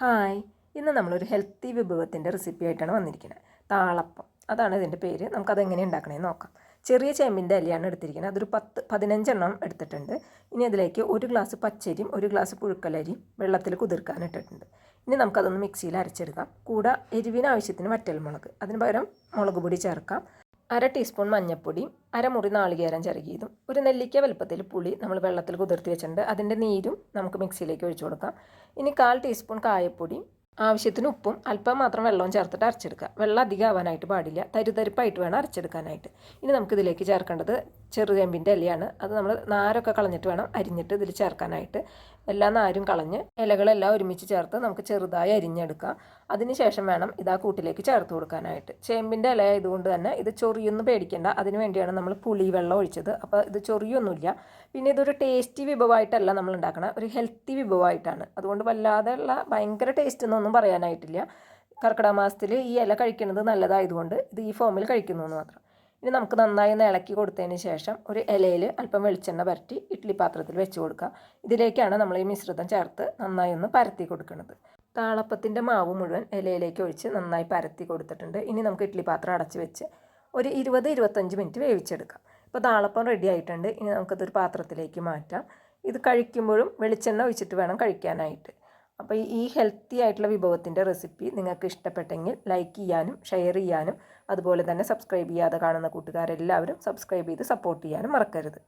Hi. ഇന്ന് നമ്മളൊരു healthy വിഭവത്തിന്റെ recipe ആയിട്ടാണ് വന്നിരിക്കുന്നത് താളപ്പം. അതാണ് ഇതിന്റെ പേര്. നമുക്കത് എങ്ങനെ ഉണ്ടാക്കണമെന്ന് നോക്കാം. ചെറിയ ചേമ്പിന്റെ ഇലയാണ് എടുത്തിരിക്കുന്നത് അതൊരു പത്ത് പതിനഞ്ചെണ്ണം എടുത്തിട്ടുണ്ട്. ഇനി അതിലേക്ക് ഒരു ഗ്ലാസ് പച്ചരിയും ഒരു ഗ്ലാസ് പുഴുക്കലരിയും വെള്ളത്തിൽ കുതിർക്കാൻ ഇട്ടിട്ടുണ്ട്. ഇനി നമുക്കതൊന്ന് മിക്സിയിൽ അരച്ചെടുക്കാം. കൂടെ എരിവിന് ആവശ്യത്തിന് വറ്റൽമുളക് അതിന് പകരം മുളക് പൊടി ചേർക്കാം. അര ടീസ്പൂൺ മഞ്ഞൾപ്പൊടിയും അരമുറി നാളികേരം ചിരകിയതും ഒരു നെല്ലിക്ക വലുപ്പത്തിൽ പുളി നമ്മൾ വെള്ളത്തിൽ കുതിർത്തി വെച്ചിട്ടുണ്ട്. അതിന്റെ നീരും നമുക്ക് മിക്സിയിലേക്ക് ഒഴിച്ചു കൊടുക്കാം. ഇനി കാൽ ടീസ്പൂൺ കായപ്പൊടി ആവശ്യത്തിന് ഉപ്പും അല്പം മാത്രം വെള്ളവും ചേർത്തിട്ട് അരച്ചെടുക്കുക. വെള്ളം അധികം ആവാനായിട്ട് പാടില്ല. തരിതരിപ്പായിട്ട് വേണം അരച്ചെടുക്കാനായിട്ട്. ഇനി നമുക്കിതിലേക്ക് ചേർക്കേണ്ടത് ചെറുചേമ്പിന്റെ ഇലയാണ്. അത് നമ്മൾ നാരൊക്കെ കളഞ്ഞിട്ട് വേണം അരിഞ്ഞിട്ട് ഇതിൽ ചേർക്കാനായിട്ട്. എല്ലാ നാരും കളഞ്ഞ് ഇലകളെല്ലാം ഒരുമിച്ച് ചേർത്ത് നമുക്ക് ചെറുതായി അരിഞ്ഞെടുക്കാം. അതിനുശേഷം വേണം ഇത് ആ കൂട്ടിലേക്ക് ചേർത്ത് കൊടുക്കാനായിട്ട്. ചേമ്പിന്റെ ഇല ആയതുകൊണ്ട് തന്നെ ഇത് ചൊറിയൊന്നും പേടിക്കേണ്ട. അതിന് വേണ്ടിയാണ് നമ്മൾ പുളി വെള്ളം ഒഴിച്ചത്. അപ്പോൾ ഇത് ചൊറിയൊന്നുമില്ല. പിന്നെ ഇതൊരു ടേസ്റ്റി വിഭവമായിട്ടല്ല നമ്മൾ ഉണ്ടാക്കണം ഒരു ഹെൽത്തി വിഭവമായിട്ടാണ്. അതുകൊണ്ട് വല്ലാതെ ഉള്ള ഭയങ്കര ടേസ്റ്റ് എന്നൊന്നും പറയാനായിട്ടില്ല. കർക്കിടക മാസത്തിൽ ഈ ഇല കഴിക്കുന്നത് നല്ലതായതുകൊണ്ട് ഇത് ഈ ഫോമിൽ കഴിക്കുന്നു എന്ന് മാത്രം. ഇനി നമുക്ക് നന്നായി ഒന്ന് ഇളക്കി കൊടുത്തതിന് ശേഷം ഒരു ഇലയിൽ അല്പം വെളിച്ചെണ്ണ പരട്ടി ഇഡ്ഡലി പാത്രത്തിൽ വെച്ച് കൊടുക്കുക. ഇതിലേക്കാണ് നമ്മൾ ഈ മിശ്രിതം ചേർത്ത് നന്നായി ഒന്ന് പരത്തി കൊടുക്കുന്നത്. താളപ്പത്തിന്റെ മാവ് മുഴുവൻ ഇലയിലേക്ക് ഒഴിച്ച് നന്നായി പരത്തി കൊടുത്തിട്ടുണ്ട്. ഇനി നമുക്ക് ഇഡ്ഡലി പാത്രം അടച്ച് വെച്ച് ഒരു ഇരുപത് ഇരുപത്തഞ്ച് മിനിറ്റ് വേവിച്ചെടുക്കാം. ഇപ്പോൾ താളപ്പം റെഡി ആയിട്ടുണ്ട്. ഇനി നമുക്കതൊരു പാത്രത്തിലേക്ക് മാറ്റാം. ഇത് കഴിക്കുമ്പോഴും വെളിച്ചെണ്ണ ഒഴിച്ചിട്ട് വേണം കഴിക്കാനായിട്ട്. അപ്പോൾ ഈ ഹെൽത്തി ആയിട്ടുള്ള വിഭവത്തിന്റെ റെസിപ്പി നിങ്ങൾക്ക് ഇഷ്ടപ്പെട്ടെങ്കിൽ ലൈക്ക് ചെയ്യാനും ഷെയർ ചെയ്യാനും അതുപോലെ തന്നെ സബ്സ്ക്രൈബ് ചെയ്യാതെ കാണുന്ന കൂട്ടുകാരെല്ലാവരും സബ്സ്ക്രൈബ് ചെയ്ത് സപ്പോർട്ട് ചെയ്യാനും മറക്കരുത്.